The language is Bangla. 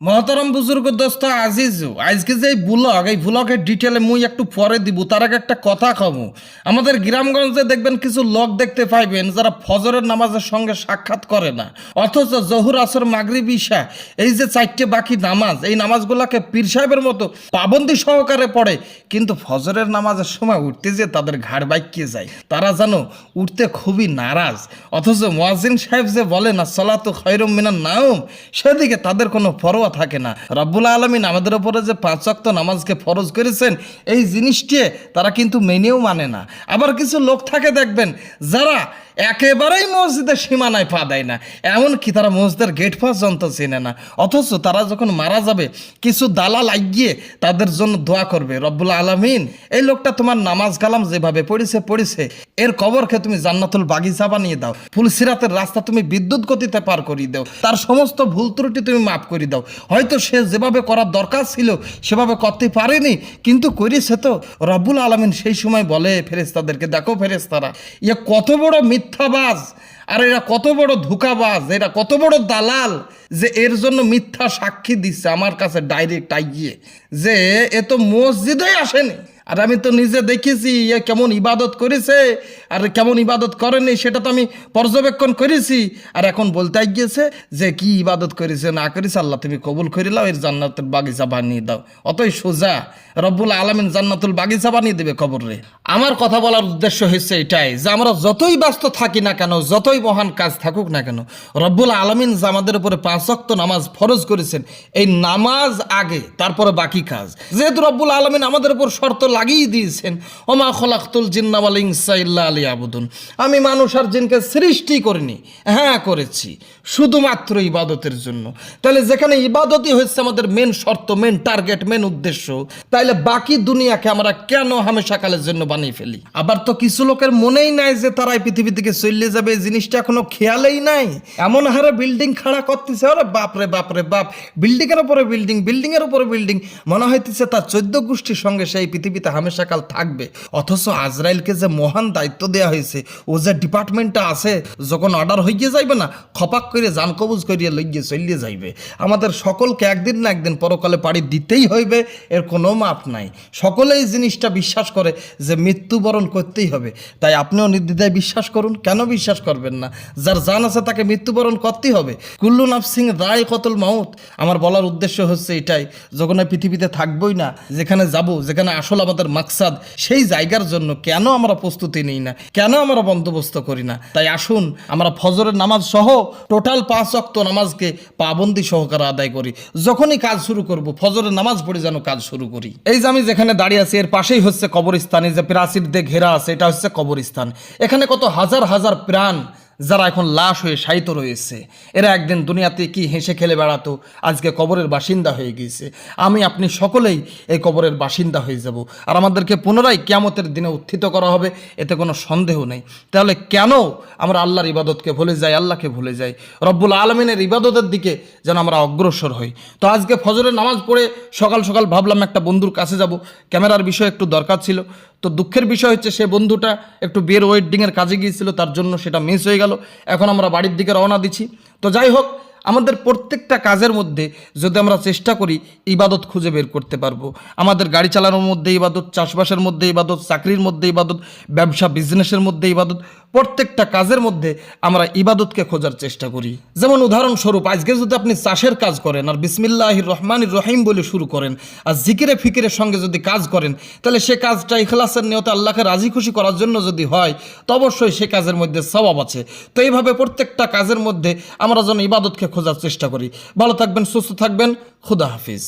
মহতরম বুজুর্গ দোস্ত আজিজ, আজকে যে ব্লগ, এই ব্লগের ডিটেলে মুই একটু পরে দিব, তার আগে একটা কথা কমু। আমাদের গ্রামগঞ্জে দেখবেন কিছু লোক দেখতে পাইবেন যারা ফজরের নামাজের সঙ্গে সাক্ষাৎ করে না। অথচ জহুর আসর, মাগরিব ঈশা এই যে চারটে বাকি নামাজ, এই নামাজগুলোকে পীর সাহেবের মতো পাবন্দি সহকারে পড়ে, কিন্তু ফজরের নামাজের সময় উঠতে যে তাদের ঘাড় বাইকিয়ে যায়। তারা জানো উঠতে খুবই নারাজ। অথচ মোয়াজিন সাহেব যে বলে না সলাত খৈরম মিনার নাম সেদিকে তাদের কোনো পরোয়া থাকে না। রব্বুল আলমিন আমাদের ওপরে যে পাঁচ অক্ত নামাজকে ফরজ করেছেন, এই জিনিসটি তারা কিন্তু মেনেও মানে না। আবার কিছু লোক থাকে দেখবেন, যারা একেবারেই মসজিদের সীমানায় পা দেয় না। এমনকি তারা মসজিদের গেট পর্যন্ত চেনে না। অথচ তারা যখন মারা যাবে, কিছু দালাল লাগিয়ে তাদের জন্য দোয়া করবে, রব্বুল আলমিন, এই লোকটা তোমার নামাজ কালাম যেভাবে পড়েছে পড়েছে। এর কবরকে তুমি জান্নাতুল বাগিচা বানিয়ে দাও। ফুলসিরাতের রাস্তা তুমি বিদ্যুৎ গতিতে পার করিয়ে দাও। তার সমস্ত ভুল ত্রুটি তুমি মাফ করে দাও। হয়তো সে যেভাবে করার দরকার ছিল, সেভাবে করতে পারেনি, কিন্তু করেছে তো। রব্বুল আলমিন সেই সময় বলে ফেরেস্তাদেরকে দেখো ফেরেস্তারা ইয়ে কত বড় মিথ্যাবাজ। আর এরা কত বড় ধোকাবাজ, এরা কত বড় দালাল যে এর জন্য মিথ্যা সাক্ষী দিচ্ছে আমার কাছে ডাইরেক্ট আইয়ে। যে এ তো মসজিদে আসেনি। আর আমি তো নিজে দেখেছি এ কেমন ইবাদত করেছে, আর কেমন ইবাদত করেনি সেটা তো আমি পর্যবেক্ষণ করেছি। আর এখন বলতে গিয়েছে যে কি ইবাদত করেছে, না করেছে, আল্লাহ তুমি কবুল করে নাও, এর জান্নাতুল বাগিচা বানিয়ে দাও। অতই সোজা, রব্বুল আলমিন জান্নাতুল বাগিচা বানিয়ে দেবে কবরে। আমার কথা বলার উদ্দেশ্য হচ্ছে এটাই, যে আমরা যতই ব্যস্ত থাকি না কেন, যতই মহান কাজ থাকুক না কেন, রব্বুল আলমিন যে আমাদের উপরে পাঁচ ওয়াক্ত নামাজ ফরজ করেছেন, এই নামাজ আগে, তারপরে বাকি কাজ। যেহেতু রব্বুল আলমিন আমাদের উপর শর্ত লাগিয়ে দিয়েছেন। ওমা খলাক্তুল জিন্নাওয়াল ইনসা ইল্লা আলী আবুদুন আমি মানুষ আর জিনকে সৃষ্টি করিনি হ্যাঁ করেছি, শুধুমাত্র ইবাদতের জন্য। তাহলে যেখানে ইবাদতই হচ্ছে আমাদের মেন শর্ত মেন টার্গেট মেন উদ্দেশ্য তাইলে বাকি দুনিয়াকে আমরা কেন হামেশাকালের জন্য বানিয়ে ফেলি? আবার তো কিছু লোকের মনেই নাই যে তারা এই পৃথিবী থেকে চলে যাবে, এই জিনিসটা এখনও খেয়ালেই নাই। এমন হারে বিল্ডিং খাড়া করতেছে ওরে বাপ রে বাপ বিল্ডিং এর উপরে বিল্ডিং বিল্ডিং এর উপরে বিল্ডিং মনে হইতেছে তার চোদ্দ গোষ্ঠীর সঙ্গে সেই পৃথিবীতে হামেশাকাল থাকবে। অথচ আজরাইলকে যে মহান দায়িত্ব দেওয়া হয়েছে, ও যে ডিপার্টমেন্টটা আছে, যখন অর্ডার হইয়ে যাইবে না, খপাক করে জান কবুজ করিয়া লইয়ে চলিয়ে যাইবে। আমাদের সকলকে একদিন না একদিন পরকালে পাড়ি দিতেই হইবে, এর কোনো মাপ নাই। সকলেই জিনিসটা বিশ্বাস করে যে মৃত্যুবরণ করতেই হবে। তাই আপনিও নির্দ্বিধায় বিশ্বাস করুন, কেন বিশ্বাস করবেন না? যার জান আছে তাকে মৃত্যুবরণ করতেই হবে। কুল্লু নাফসিং রায় কতল মাউত, আমার বলার উদ্দেশ্য হচ্ছে এটাই, যখন পৃথিবীতে থাকবোই না, যেখানে যাব, যেখানে আসল আমাদের মাকসাদ সেই জায়গার জন্য কেন আমরা প্রস্তুতি নিই না? কেন আমরা বন্দোবস্ত করি না? তাই আসুন, আমরা ফজরের নামাজ সহ টোটাল পাঁচ অক্ত নামাজকে পাবন্দি সহকারে আদায় করি। যখনই কাজ শুরু করব, ফজরের নামাজ পড়ে যেন কাজ শুরু করি। এই যে আমি যেখানে দাঁড়িয়ে আছি, এর পাশেই হচ্ছে কবরস্থান, এই যে প্রাচীর দিয়ে ঘেরা আছে, এটা হচ্ছে কবরস্থান। এখানে কত হাজার হাজার প্রাণ যারা এখন লাশ হয়ে শায়িত রয়েছে, এরা একদিন দুনিয়াতে কি হেসে খেলে বেড়াতো? আজকে কবরের বাসিন্দা হয়ে গিয়েছে। আমি, আপনি সকলেই এই কবরের বাসিন্দা হয়ে যাব। আর আমাদেরকে পুনরায় কিয়ামতের দিনে উত্থিত করা হবে, এতে কোনো সন্দেহ নেই। তাহলে কেন আমরা আল্লাহর ইবাদতকে ভুলে যাই, আল্লাহকে ভুলে যাই? রব্বুল আলমিনের ইবাদতের দিকে যেন আমরা অগ্রসর হই। তো আজকে ফজরের নামাজ পড়ে সকাল সকাল ভাবলাম একটা বন্ধুর কাছে যাব। ক্যামেরার বিষয় একটু দরকার ছিল। তো দুঃখের বিষয় হচ্ছে সে বন্ধুটা একটু বিয়ের ওয়েডিংয়ের কাজে গিয়েছিল, তার জন্য সেটা মিস হয়ে গেল। এখন আমরা বাড়ির দিকে রওনা দিচ্ছি। তো যাই হোক আমাদের প্রত্যেকটা কাজের মধ্যে যদি আমরা চেষ্টা করি ইবাদত খুঁজে বের করতে পারব। আমাদের গাড়ি চালানোর মধ্যে ইবাদত, চাষবাসের মধ্যে ইবাদত, চাকরির মধ্যে ইবাদত, ব্যবসা বিজনেসের মধ্যে ইবাদত, প্রত্যেকটা কাজের মধ্যে আমরা ইবাদতকে খোঁজার চেষ্টা করি। যেমন উদাহরণস্বরূপ, আজকে যদি আপনি চাষের কাজ করেন আর বিসমিল্লাহ রহমান রহিম বলে শুরু করেন আর জিকিরে ফিকিরের সঙ্গে যদি কাজ করেন, তাহলে সে কাজটা ইখলাসের নিয়তে আল্লাহকে রাজি খুশি করার জন্য যদি হয়, তো অবশ্যই সে কাজের মধ্যে স্বভাব আছে। তো এইভাবে প্রত্যেকটা কাজের মধ্যে আমরা যেন ইবাদতকে খোঁজার চেষ্টা করি। ভালো থাকবেন সুস্থ থাকবেন। খুদা হাফিজ।